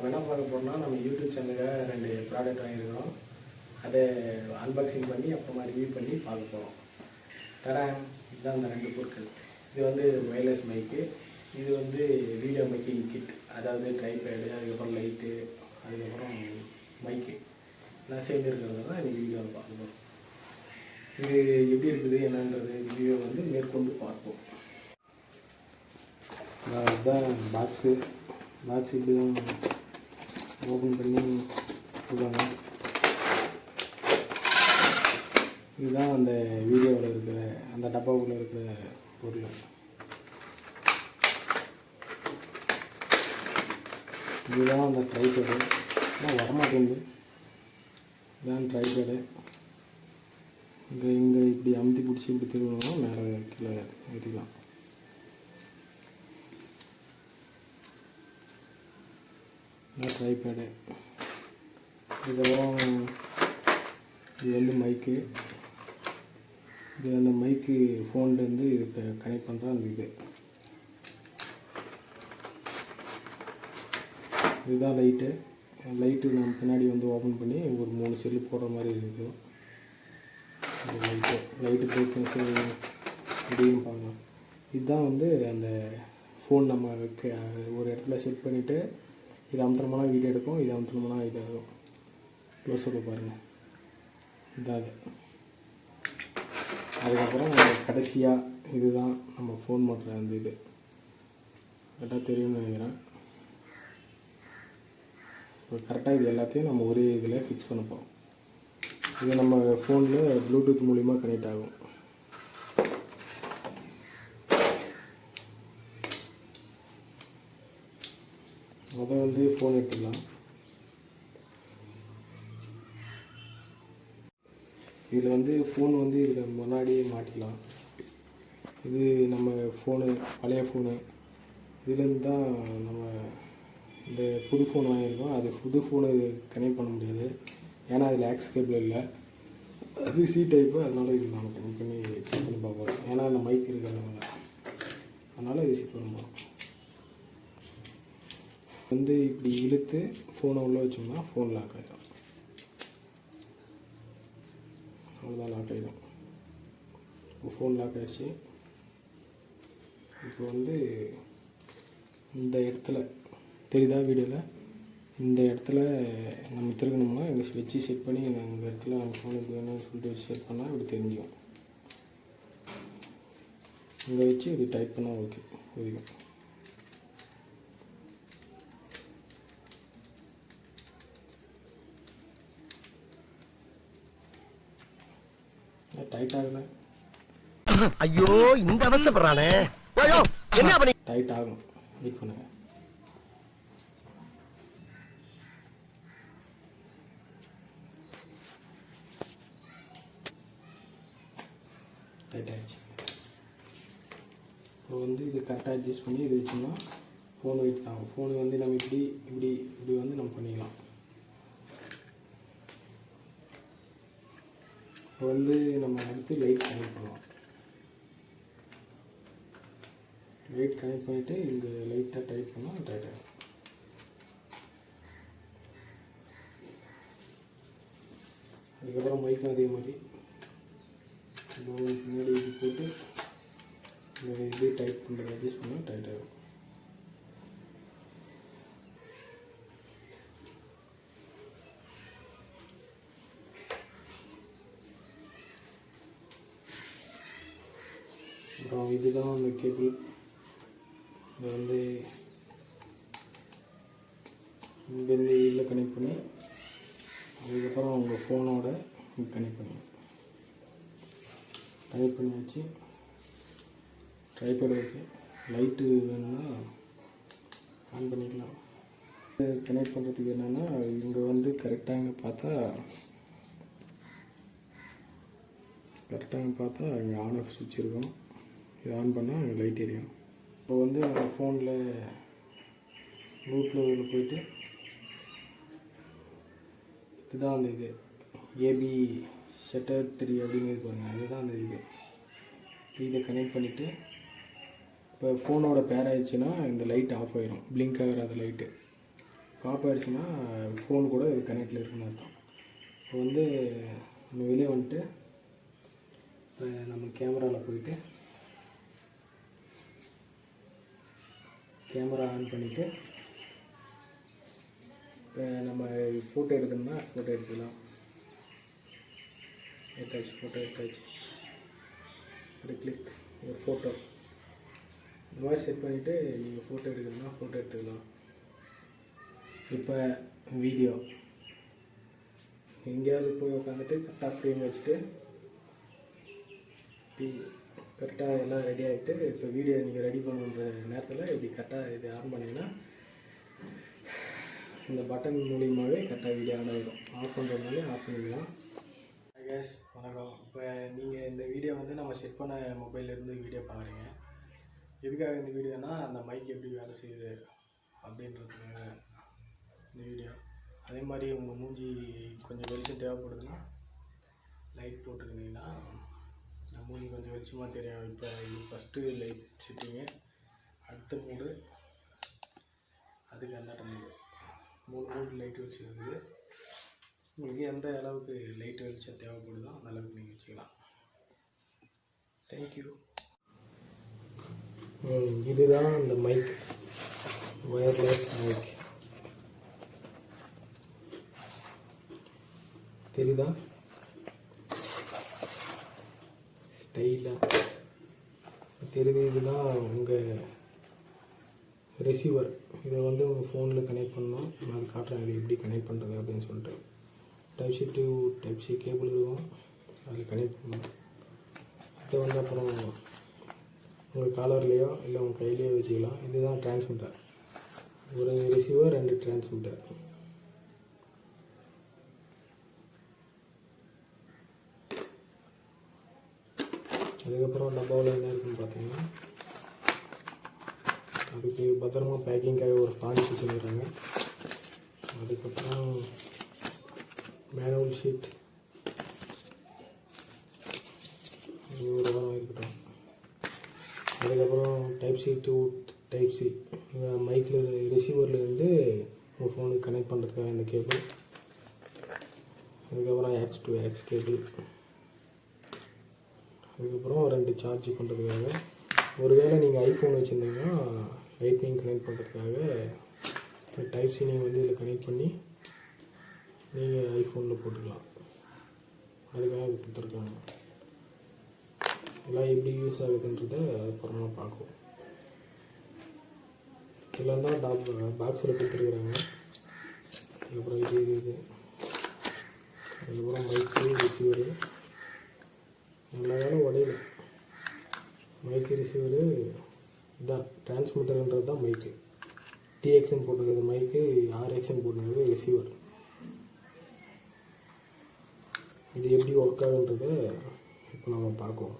நம்ம என்ன பார்க்க போகிறோம்னா நம்ம யூடியூப் சேனலில் ரெண்டு ப்ராடக்ட் வாங்கியிருக்கிறோம். அதை அன்பாக்சிங் பண்ணி அப்புறமா ரிவ்யூ பண்ணி பார்க்க போகிறோம் தரேன் இதுதான் அந்த ரெண்டு பொருட்கள். இது வந்து ஒயர்லெஸ் மைக்கு இது வந்து வீடியோ மேக்கிங் கிட் அதாவது ட்ரைபேடு அதுக்கப்புறம் லைட்டு அதுக்கப்புறம் மைக்கு நான் சேர்ந்து இருக்கிறது தான் இந்த வீடியோவில் பார்க்க போகிறோம் இது எப்படி இருக்குது என்னன்றது வீடியோ வந்து மேற்கொண்டு பார்ப்போம். அதுதான் பாக்ஸு பாக்ஸ் இப்படி தான் ஓப்பன் பண்ணி கொடுப்பாங்க இதுதான் அந்த வீடியோவில் இருக்கிற அந்த டப்பாவுக்குள்ளே இருக்கிற பொருள். இதுதான் அந்த ட்ரைபேடு ஆனால் வரமாட்டேங்குது. இதுதான் ட்ரைபேடு இங்கே இங்கே இப்படி அமுத்தி பிடிச்சி இப்படி திரும்பணும் மேலே கீழே ஏற்றிக்கலாம் ட்ரைபேடு இதுக்கப்புறம் இது வந்து மைக்கு இது அந்த மைக்கு ஃபோன்லேருந்து இது கனெக்ட் பண்ணுற அந்த இது. இதுதான் லைட்டு லைட்டு நம்ம பின்னாடி வந்து ஓப்பன் பண்ணி ஒரு மூணு செல்லு போடுற மாதிரி இருக்குது. இந்த லைட்டு லைட்டு பிரைட்னஸ் அப்படின்னு பார்க்கலாம் இதுதான் வந்து அந்த ஃபோன் நம்ம வைக்க ஒரு இடத்துல செட் பண்ணிவிட்டு இது அமுத்தனமான வீடியோ எடுக்கும் இது அமுத்தினோம்னா இதாகும். க்ளோஸ் அப்பில் பாருங்கள் இதான் அது. அதுக்கப்புறம் கடைசியாக இதுதான் நம்ம ஃபோன் மாட்டுற அந்த இது. கரெக்டாக தெரியும்னு நினைக்கிறேன். இப்போ கரெக்டாக இது எல்லாத்தையும் நம்ம ஒரே இதில் ஃபிக்ஸ் பண்ண போகிறோம் இது நம்ம ஃபோனில் ப்ளூடூத் மூலிமா கனெக்ட் ஆகும். அதை வந்து ஃபோன் எடுத்துக்கலாம். இதில் வந்து ஃபோன் வந்து இதில் முன்னாடியே மாட்டிக்கலாம். இது நம்ம ஃபோனு பழைய ஃபோனு இதுலேருந்து தான் நம்ம இந்த புது ஃபோன் வாங்கியிருக்கோம். அது புது ஃபோனு இது கனெக்ட் பண்ண முடியாது. ஏன்னா அதில் ஆக்ஸ் கேபிள் இல்லை. அது சி டைப்பு அதனால் இது நம்ம கனெக்ட் பண்ணி செக் பண்ணி பார்ப்போம். ஏன்னா அந்த மைக் இருக்கிறதுனால. அதனால் இது செக் பண்ண போகிறோம் வந்து இப்படி இழுத்து ஃபோனை உள்ளே வச்சோம்னா ஃபோன் லாக் ஆகிடும் அவ்வளோதான் லாக் ஆகிடும் இப்போ ஃபோன் லாக் ஆகிடுச்சு இப்போ வந்து இந்த இடத்துல தெரியுதா வீடியோவில் இந்த இடத்துல நம்ம திருக்கணும்னா இங்கே வச்சு செட் பண்ணி இந்த இந்த இடத்துல நம்ம ஃபோனுக்கு வேணும்னு சொல்லிட்டு வச்சு செட் பண்ணால் இப்படி தெரிஞ்சுக்கும் இங்கே வச்சு இப்படி டைப் பண்ணால் ஓகே ஒதுக்கும் டைட் ஆகலை. ஐயோ இந்த அவஸ்தைப்படுறானே. ஐயோ என்ன பண்ணி டைட் ஆகும். வெயிட் பண்ணுங்க. டைட் ஆயிடுச்சு. இப்போ வந்து இது கரெக்டாக அட்ஜஸ்ட் பண்ணி இது வச்சோம்னா ஃபோன் வெயிட் தான் ஃபோனு வந்து நம்ம இப்படி இப்படி இப்படி வந்து நம்ம பண்ணிக்கலாம். இப்போ வந்து நம்ம அடுத்து லைட் கனெக்ட் பண்ணலாம் லைட் கனெக்ட் பண்ணிவிட்டு இங்கே லைட்டாக டைட் பண்ணால் டைட் ஆகும் அதுக்கப்புறம் மைக்கும் அதே மாதிரி. பின்னாடி இது போட்டு இந்த இது டைட் பண்ணுறது அட்ஜஸ்ட் பண்ணால் டைட் ஆகும் அப்புறம் இதுதான் அந்த கேபிள் இதை வந்து இங்கேருந்து இதில் கனெக்ட் பண்ணி அதுக்கப்புறம் உங்கள் ஃபோனோட கனெக்ட் பண்ணி. கனெக்ட் பண்ணி வச்சு ட்ரைபேட் இருக்குது லைட்டு வேணும்னா ஆன் பண்ணிக்கலாம். கனெக்ட் பண்ணுறதுக்கு என்னென்னா இங்கே வந்து கரெக்டாக இங்கே பார்த்தா கரெக்டாக பார்த்தா இங்கே ஆன் ஆஃப் சுவிட்ச் இருக்கும். இது ஆன் பண்ணால் அங்கே லைட் எரியும். இப்போ வந்து நம்ம ஃபோனில் ரூட்டில் இதில் போயிட்டு இதுதான் அந்த இது. ஏபி ஷட்டர் த்ரீ அப்படிங்கிறது பாருங்கள் அதுதான் அந்த இது. இப்போ இதை கனெக்ட் பண்ணிவிட்டு இப்போ ஃபோனோட பேர் ஆயிடுச்சுன்னா இந்த லைட் ஆஃப் ஆயிரும். பிளிங்க் ஆகிற அந்த லைட்டு ஆஃப் ஆயிடுச்சுன்னா ஃபோன் கூட இது கனெக்டில் இருக்குன்னு அர்த்தம். இப்போ வந்து நம்ம வெளியே வந்துட்டு இப்போ நம்ம கேமராவில் போயிட்டு கேமரா ஆன் பண்ணிவிட்டு இப்போ நம்ம ஃபோட்டோ எடுக்கணும்னா ஃபோட்டோ எடுத்துக்கலாம். எடுத்தாச்சு ஃபோட்டோ எடுத்தாச்சு ஒரு கிளிக் ஒரு ஃபோட்டோ இந்த மாதிரி செட் பண்ணிவிட்டு நீங்கள் ஃபோட்டோ எடுக்கணும்னா ஃபோட்டோ எடுத்துக்கலாம். இப்போ வீடியோ எங்கேயாவது போய் உட்காந்துட்டு கரெக்டாக ஃப்ரேம் வச்சுட்டு கரெக்டாக எல்லாம் ரெடி ஆகிட்டு இப்போ வீடியோ நீங்கள் ரெடி பண்ணுற நேரத்தில் இப்படி கரெக்டாக இது ஆன் பண்ணிங்கன்னா இந்த பட்டன் மூலியமாகவே கரெக்டாக வீடியோ ஆன் ஆகிடும் ஆஃப் பண்ணுறதுனாலே ஆஃப் பண்ணிக்கலாம். கேஸ் வணக்கம். இப்போ நீங்கள் இந்த வீடியோ வந்து நம்ம செட் பண்ண மொபைல்லேருந்து வீடியோ பார்க்குறீங்க எதுக்காக இந்த வீடியோனா அந்த மைக் எப்படி வேலை செய்யுது அப்படின்றதுக்காக இந்த வீடியோ அதே மாதிரி உங்கள் மூஞ்சி கொஞ்சம் வெளிச்சம் தேவைப்படுதுன்னா லைட் போட்டுக்கினீங்கன்னா மூடி கொஞ்சம் வெளிச்சமாக தெரியும் இப்போ இது ஃபஸ்ட்டு லைட் செட்டிங்கு அடுத்த மூடு. அதுக்கு அந்த மூடு மூணு மூடு லைட் வெளிச்சம் இருக்குது உங்களுக்கு எந்த அளவுக்கு லைட் வெளிச்சம் தேவைப்படுதோ அந்த அளவுக்கு நீங்கள் வச்சுக்கலாம். தேங்க்யூ இதுதான் அந்த மைக் ஒயர்லெஸ் மைக் தெரியுதா? ஸ்டைலாக தெரியுது இதுதான் உங்கள் ரிசீவர் இதை வந்து உங்கள் ஃபோனில் கனெக்ட் பண்ணணும். நான் காட்டுறேன் இது எப்படி கனெக்ட் பண்ணுறது அப்படின்னு சொல்லிட்டு. Type C to type C cable இருக்கும். அதில் கனெக்ட் பண்ணணும். இதை வந்து அப்புறம் உங்கள் காலர்லேயோ இல்லை உங்கள் கையிலையோ வச்சுக்கலாம். இதுதான் டிரான்ஸ்மிட்டர் ஒரு ரிசீவர் ரெண்டு டிரான்ஸ்மிட்டர் அதுக்கப்புறம் டப்பாவில் என்ன இருக்குன்னு பார்த்தீங்கன்னா அதுக்கு பத்திரமா பேக்கிங்காக ஒரு பாலிசி சொல்லிடுறாங்க அதுக்கப்புறம் மேனுவல் ஷீட் ஒரு வாரம் இருக்கட்டும். அதுக்கப்புறம் type C to type C மைக்கில் ரிசீவர்லேருந்து உங்கள் ஃபோனுக்கு கனெக்ட் பண்ணுறதுக்காக இந்த கேபிள் அதுக்கப்புறம் எக்ஸ் டூ எக்ஸ் கேபிள் அதுக்கப்புறம் ரெண்டு சார்ஜ் பண்ணுறதுக்காக ஒருவேளை நீங்கள் ஐஃபோன் வச்சுருந்தீங்கன்னா லைட்னிங் கனெக்ட் பண்ணுறதுக்காக டைப் சி நீங்கள் வந்து இதில் கனெக்ட் பண்ணி நீங்கள் ஐஃபோனில் போட்டுக்கலாம். அதுக்காக இது கொடுத்துருக்காங்க. எல்லாம் எப்படி யூஸ் ஆகுதுன்றத அப்புறமா பார்க்கும் இதெல்லாம் தான் டாப் பாக்ஸில் கொடுத்துருக்குறாங்க. அதுக்கப்புறம் இது இது இது. அதுக்கப்புறம் மைக்கு ரிசீவரு நம்மளால வேலை உடையல மைக்கு ரிசீவரு இதான் டிரான்ஸ்மிட்டருன்றது தான் மைக்கு டிஎக்ஷன் போட்டுக்கிறது மைக்கு ஆர்எக்ஸ்என் போட்டுக்கிறது ரிசீவர் இது எப்படி ஒர்க் ஆகுன்றத இப்போ நம்ம பார்க்குவோம்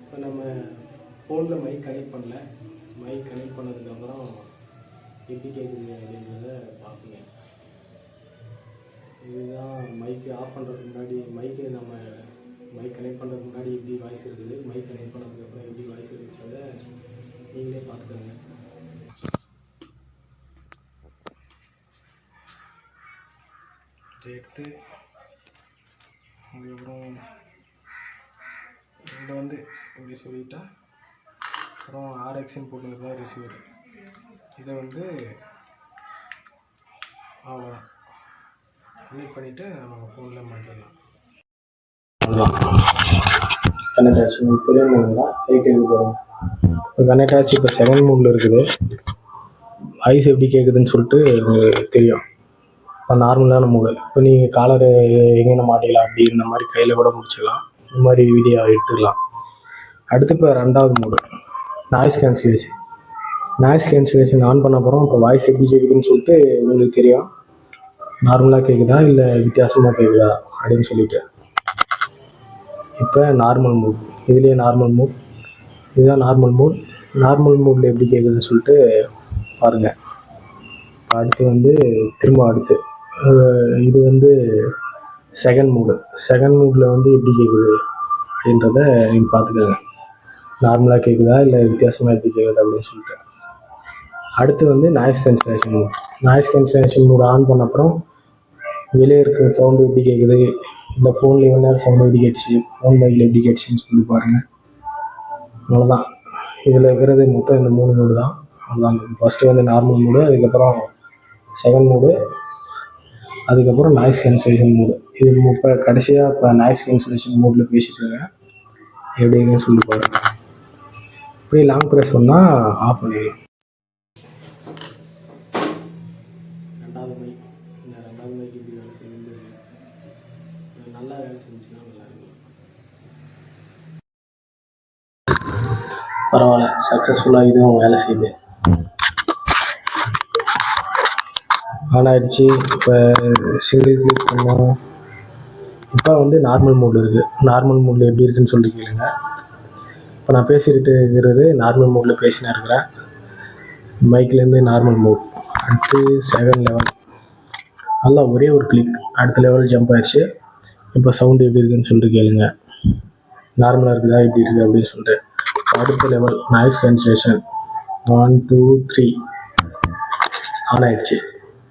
இப்போ நம்ம ஃபோனில் மைக் கனெக்ட் பண்ணல. மைக் கனெக்ட் பண்ணதுக்கப்புறம் எப்படி கேட்குது அப்படின்றத பார்ப்பீங்க. இதுதான் மைக்கு ஆஃப் பண்ணுறதுக்கு முன்னாடி மைக்கு நம்ம மைக் கனெக்ட் பண்ணுறதுக்கு முன்னாடி எப்படி வாய்ஸ் இருக்குது மைக் கனெக்ட் பண்ணதுக்கப்புறம் எப்படி வாய்ஸ் இருக்குன்றத நீங்களே பார்த்துக்கோங்க. எடுத்து அதுக்கப்புறம் இதில் வந்து இப்படி சொல்லிட்டா அப்புறம் ஆர்எக்ஸ்ன்னு தான் ரிசீவர் இதை வந்து அவ்வளோதான் கனெக்ட் பண்ணிவிட்டு நம்ம ஃபோனில் மாட்டிடலாம் கனெக்ட் ஆச்சு. உங்களுக்கு தெரியுங்களா லைட் எடுத்து போகிறோம் இப்போ கனெக்ட் ஆச்சு. இப்போ செகண்ட் மூடில் இருக்குது. வாய்ஸ் எப்படி கேட்குதுன்னு சொல்லிட்டு உங்களுக்கு தெரியும். இப்போ நார்மலான மூடு இப்போ நீங்கள் காலர் எங்கே மாட்டிக்கலாம் அப்படி இந்த மாதிரி கையில் கூட முடிச்சுக்கலாம். இந்த மாதிரி வீடியோ எடுத்துக்கலாம். அடுத்து இப்போ ரெண்டாவது mode noise cancellation noise cancellation on பண்ண அப்புறம் இப்போ வாய்ஸ் எப்படி கேட்குதுன்னு சொல்லிட்டு உங்களுக்கு தெரியும். நார்மலாக கேட்குதா இல்லை வித்தியாசமாக கேட்குதா அப்படின்னு சொல்லிட்டு. இப்போ நார்மல் மூட் இதுலேயே நார்மல் மூட் இதுதான் நார்மல் மூட் நார்மல் மூடில் எப்படி கேட்குதுன்னு சொல்லிட்டு பாருங்கள் அடுத்து வந்து திரும்ப அடுத்து. இது வந்து செகண்ட் மூடு செகண்ட் மூடில் வந்து எப்படி கேட்குது அப்படின்றத நீங்கள் பார்த்துக்கோங்க நார்மலாக கேட்குதா இல்லை வித்தியாசமாக எப்படி கேட்குது அப்படின்னு சொல்லிட்டு. அடுத்து வந்து noise cancellation mode noise cancellation mode on பண்ண அப்புறம் வெளியே இருக்கிற சவுண்டு எப்படி கேட்குது இந்த ஃபோனில் எவ்வளோ நேரம் சவுண்டு எப்படி கேட்டுச்சு? ஃபோன் மைக்கில் எப்படி கேட்டுச்சுன்னு சொல்லி பாருங்கள் அவ்வளோதான் இதில் இருக்கிறது மொத்தம் இந்த மூணு மூடு தான். அவ்வளோதான் ஃபஸ்ட்டு வந்து நார்மல் மூடு அதுக்கப்புறம் செகண்ட் மோடு அதுக்கப்புறம் நாய்ஸ் கேன்சலேஷன் மூடு இது இப்போ கடைசியாக இப்போ நாய்ஸ் கேன்சலேஷன் மூடில் பேசிட்டு இருக்கேன். எப்படி சொல்லி பாருங்கள் இப்படி லாங் ப்ரெஸ் பண்ணால் ஆஃப் பண்ணிடலாம். ரெண்டாவது மைக் இந்த ரெண்டாவது இப்படி வேலை செய்யுது நல்லா வேலை செஞ்சுன்னா நல்லா இருக்கும். பரவாயில்ல சக்ஸஸ்ஃபுல்லாக இதுவும் வேலை செய்யுது. ஆன் ஆயிடுச்சு இப்போ சிங்கிள் கிளிக் பண்ணோம் இப்போ வந்து நார்மல் மூடில் இருக்குது நார்மல் மூடில் எப்படி இருக்குன்னு சொல்லி கேளுங்க. இப்போ நான் பேசிக்கிட்டு இருக்கிறது நார்மல் மூடில் பேசினா இருக்கிறேன். மைக்லேருந்து நார்மல் மூட் அடுத்து செகண்ட் லெவல் நல்லா ஒரே ஒரு கிளிக் அடுத்த லெவல் ஜம்ப் ஆயிடுச்சு இப்போ சவுண்டு எப்படி இருக்குன்னு சொல்லிட்டு கேளுங்க. நார்மலாக இருக்குதா? எப்படி இருக்குது அப்படின்னு சொல்லிட்டு. அடுத்த level noise cancellation one two three on ஆயிடுச்சு.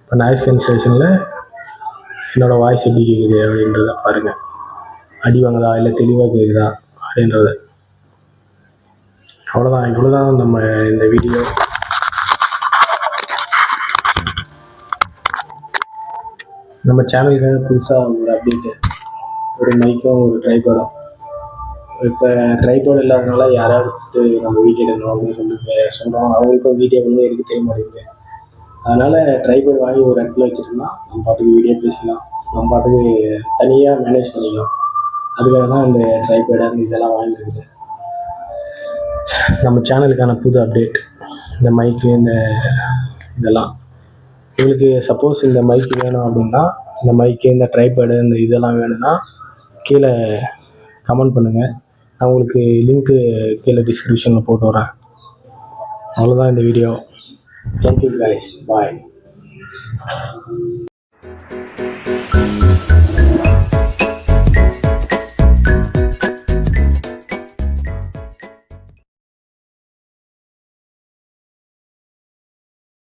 இப்போ நாய்ஸ் கேன்சலேஷனில் என்னோடய வாய்ஸ் எப்படி கேட்குது அப்படின்றத பாருங்கள் அடி வாங்குதா? இல்லை தெளிவாக கேட்குதா அப்படின்றத. அவ்வளோதான் இவ்வளோ தான் நம்ம இந்த வீடியோ நம்ம சேனலுக்காக புதுசாக ஒரு அப்டேட்டு ஒரு மைக்கும் ஒரு ட்ரைபரும் இப்போ ட்ரைபோர்டு இல்லாதனால யாராவது கூப்பிட்டு நம்ம வீடியோ எடுக்கணும் அப்படின்னு சொல்லிட்டு சொல்கிறோம் அவங்களுக்கும் வீடியோ வந்து எடுக்க தெரிய மாட்டேங்குது. அதனால் ட்ரைபோர்டு வாங்கி ஒரு இடத்துல வச்சுருந்தோம்னா நம்ம பாட்டுக்கு வீடியோ பேசலாம். நம்ம பாட்டுக்கு தனியாக மேனேஜ் பண்ணிக்கலாம். அதுக்காக தான் இந்த ட்ரைபேடு அந்த இதெல்லாம் வாங்கியிருக்குது. நம்ம சேனலுக்கான புது அப்டேட் இந்த மைக்கு இந்த இதெல்லாம். உங்களுக்கு சப்போஸ் இந்த மைக் வேணும் அப்படின்னா இந்த மைக்கு இந்த ட்ரைபேடு இந்த இதெல்லாம் வேணும்னா கீழே கமெண்ட் பண்ணுங்கள் நான் உங்களுக்கு லிங்க்கு கீழே டிஸ்கிரிப்ஷனில் போட்டு வரேன் அவ்வளோதான் இந்த வீடியோ தேங்க்யூ கைஸ் பாய்